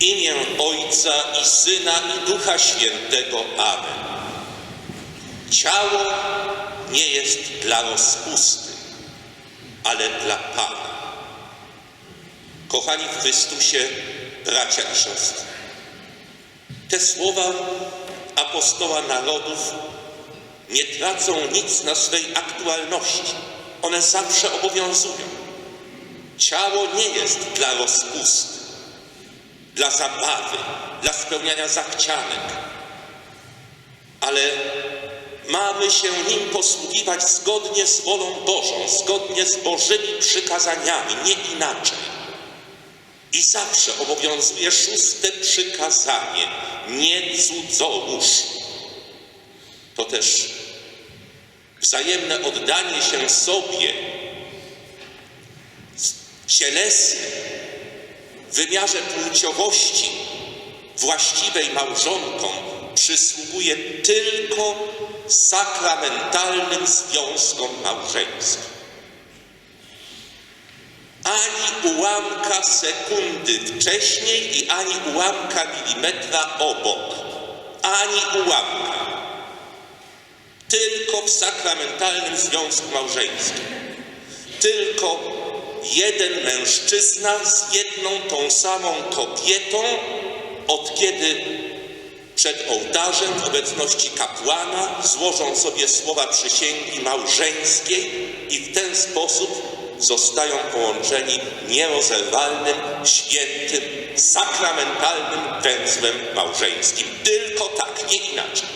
imię Ojca i Syna i Ducha Świętego. Amen. Ciało nie jest dla rozpusty, ale dla Pana. Kochani w Chrystusie, bracia i siostry, te słowa apostoła narodów nie tracą nic na swej aktualności. One zawsze obowiązują. Ciało nie jest dla rozpusty, dla zabawy, dla spełniania zachcianek, ale mamy się nim posługiwać zgodnie z wolą Bożą, zgodnie z Bożymi przykazaniami, nie inaczej. I zawsze obowiązuje szóste przykazanie: nie cudzołóż. To też wzajemne oddanie się sobie cielesnym w wymiarze płciowości właściwej małżonkom przysługuje tylko sakramentalnym związkom małżeńskim. Ani ułamka sekundy wcześniej i ani ułamka milimetra obok. Ani ułamka. Tylko w sakramentalnym związku małżeńskim. Tylko jeden mężczyzna z jedną tą samą kobietą, od kiedy przed ołtarzem w obecności kapłana złożą sobie słowa przysięgi małżeńskiej i w ten sposób zostają połączeni nierozerwalnym, świętym, sakramentalnym węzłem małżeńskim. Tylko tak, nie inaczej.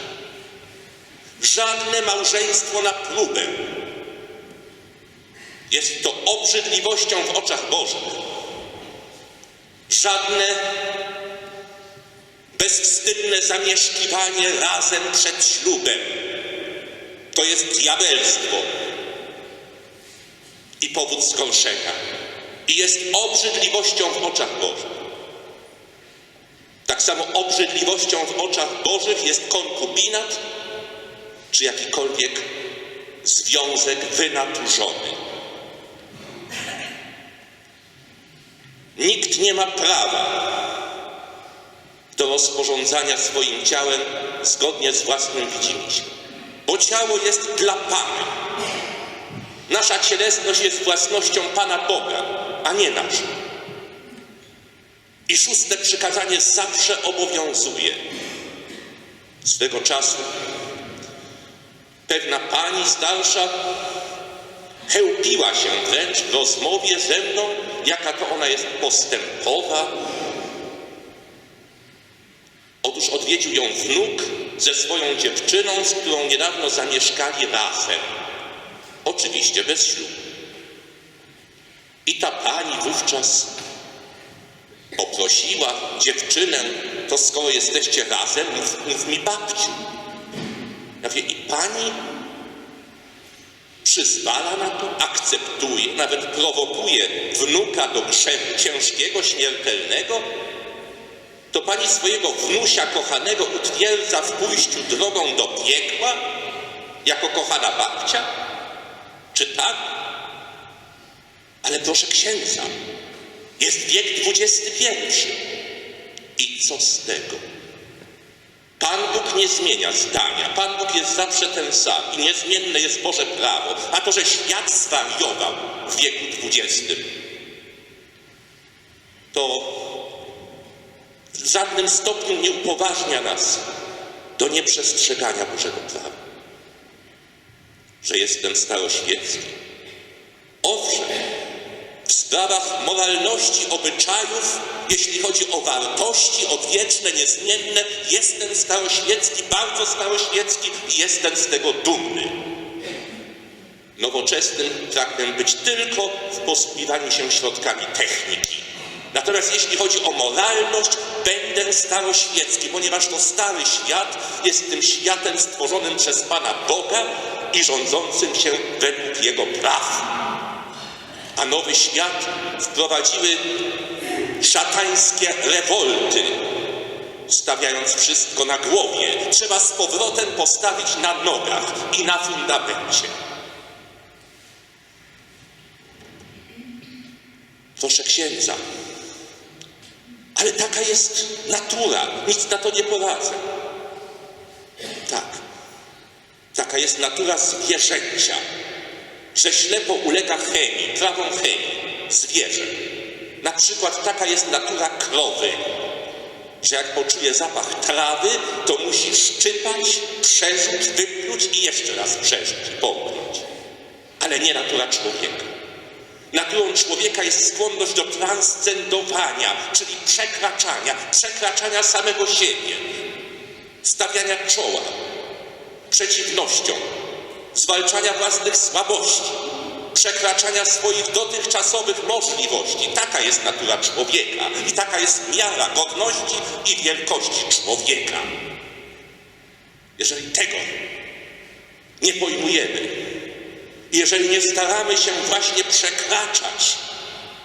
Żadne małżeństwo na próbę jest to obrzydliwością w oczach Bożych. Żadne bezwstydne zamieszkiwanie razem przed ślubem to jest diabelstwo i powód zgorszenia. I jest obrzydliwością w oczach Bożych. Tak samo obrzydliwością w oczach Bożych jest konkubinat czy jakikolwiek związek wynaturzony. Nie ma prawa do rozporządzania swoim ciałem zgodnie z własnym widzimisię, bo ciało jest dla Pana. Nasza cielesność jest własnością Pana Boga, a nie nasza. I szóste przykazanie zawsze obowiązuje. Swego czasu pewna pani starsza chełpiła się wręcz w rozmowie ze mną, jaka to ona jest postępowa. Otóż odwiedził ją wnuk ze swoją dziewczyną, z którą niedawno zamieszkali razem. Oczywiście bez ślubu. I ta pani wówczas poprosiła dziewczynę, to skoro jesteście razem, mów, mów mi babciu. Ja mówię, i pani przyzwala na to, akceptuje, nawet prowokuje wnuka do grzech ciężkiego, śmiertelnego, to pani swojego wnusia kochanego utwierdza w pójściu drogą do piekła, jako kochana babcia? Czy tak? Ale proszę księdza, jest wiek XXI. I co z tego? Pan Bóg nie zmienia zdania. Pan Bóg jest zawsze ten sam i niezmienne jest Boże prawo. A to, że świat zwariował w wieku XX, to w żadnym stopniu nie upoważnia nas do nieprzestrzegania Bożego prawa. Że jestem staroświecki. Owszem, sprawach moralności, obyczajów, jeśli chodzi o wartości odwieczne, niezmienne, jestem staroświecki, bardzo staroświecki i jestem z tego dumny. Nowoczesnym pragnę być tylko w posługiwaniu się środkami techniki. Natomiast jeśli chodzi o moralność, będę staroświecki, ponieważ to stary świat jest tym światem stworzonym przez Pana Boga i rządzącym się według Jego praw a nowy świat wprowadziły szatańskie rewolty, stawiając wszystko na głowie. Trzeba z powrotem postawić na nogach i na fundamencie. Proszę księdza, Ale taka jest natura, nic na to nie poradzę. Tak, taka jest natura zwierzęcia, że ślepo ulega chemii, prawom chemii, zwierzę. Na przykład taka jest natura krowy, że jak poczuje zapach trawy, to musi szczypać, przerzuć, wypluć i jeszcze raz przerzuć i połknąć. Ale nie natura człowieka. Naturą człowieka jest skłonność do transcendowania, czyli przekraczania, przekraczania samego siebie, stawiania czoła przeciwnościom, zwalczania własnych słabości, przekraczania swoich dotychczasowych możliwości. Taka jest natura człowieka i taka jest miara godności i wielkości człowieka. Jeżeli tego nie pojmujemy, jeżeli nie staramy się właśnie przekraczać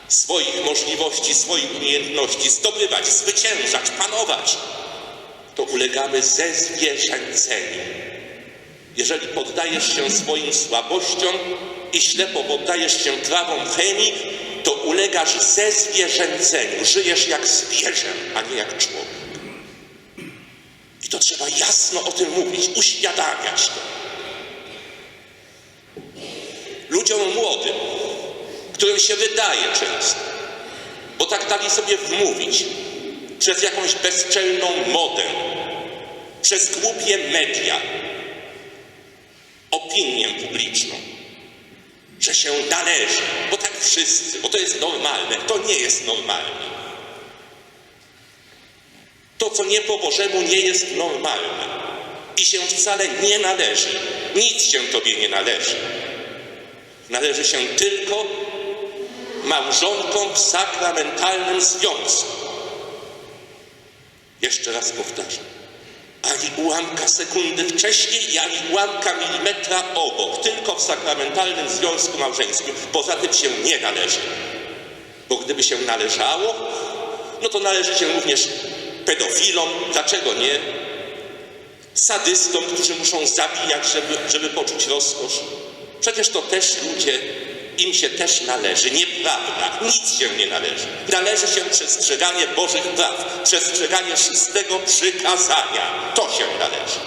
swoich możliwości, swoich umiejętności, zdobywać, zwyciężać, panować, to ulegamy zezwierzęceniu. Jeżeli poddajesz się swoim słabościom i ślepo poddajesz się prawom chemii, to ulegasz zezwierzęceniu. Żyjesz jak zwierzę, a nie jak człowiek. I to trzeba jasno o tym mówić, uświadamiać to. Ludziom młodym, którym się wydaje często, bo tak dali sobie wmówić przez jakąś bezczelną modę, przez głupie media, opinię publiczną, że się należy, bo tak wszyscy, bo to jest normalne, to nie jest normalne. To, co nie po Bożemu, nie jest normalne i się wcale nie należy. Nic się Tobie nie należy. Należy się tylko małżonkom w sakramentalnym związku. Jeszcze raz powtarzam. Ani ułamka sekundy wcześniej ani ułamka milimetra obok. Tylko w sakramentalnym związku małżeńskim. Poza tym się nie należy. Bo gdyby się należało, no to należy się również pedofilom. Dlaczego nie? Sadystom, którzy muszą zabijać, żeby, żeby poczuć rozkosz. Przecież to też ludzie, im się też należy. Nieprawda, nic się nie należy. Należy się przestrzeganie Bożych praw, przestrzeganie szóstego przykazania. To się należy.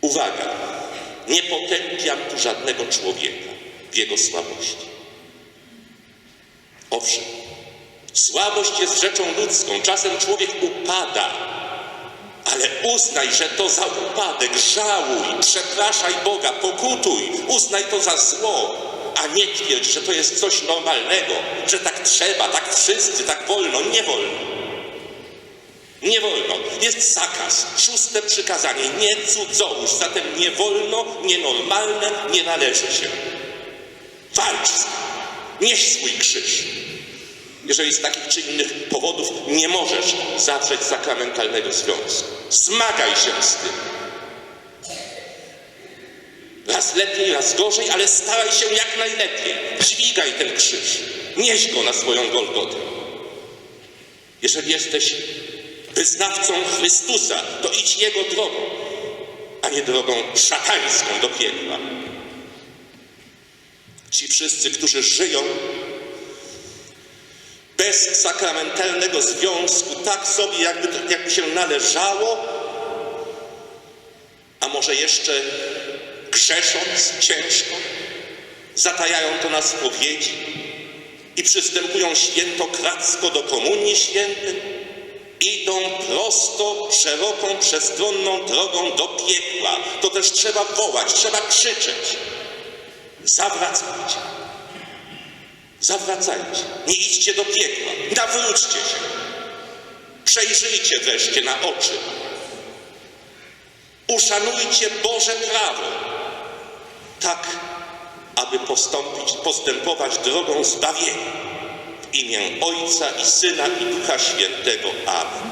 Uwaga, nie potępiam tu żadnego człowieka w jego słabości. Owszem, słabość jest rzeczą ludzką. Czasem człowiek upada, ale uznaj, że to za upadek, żałuj, przepraszaj Boga, pokutuj, uznaj to za zło, a nie twierdź, że to jest coś normalnego, że tak trzeba, tak wszyscy, tak wolno, nie wolno. Nie wolno. Jest zakaz, szóste przykazanie, nie cudzołóż, zatem nie wolno, nienormalne, nie należy się. Walcz nieś swój krzyż. Jeżeli z takich czy innych powodów nie możesz zawrzeć sakramentalnego związku, zmagaj się z tym. Raz lepiej, raz gorzej, ale staraj się jak najlepiej. Dźwigaj ten krzyż, nieś go na swoją Golgotę. Jeżeli jesteś wyznawcą Chrystusa, to idź Jego drogą, a nie drogą szatańską do piekła. Ci wszyscy, którzy żyją bez sakramentalnego związku, tak sobie jakby, jakby się należało, a może jeszcze grzesząc ciężko, zatajają to na spowiedzi i przystępują świętokradzko do komunii świętej, idą prosto, szeroką, przestronną drogą do piekła. To też trzeba wołać, trzeba krzyczeć. Zawracajcie. Zawracajcie. Nie idźcie do piekła. Nawróćcie się. Przejrzyjcie wreszcie na oczy. Uszanujcie Boże prawo. Tak, aby postąpić, postępować drogą zbawienia. W imię Ojca i Syna i Ducha Świętego. Amen.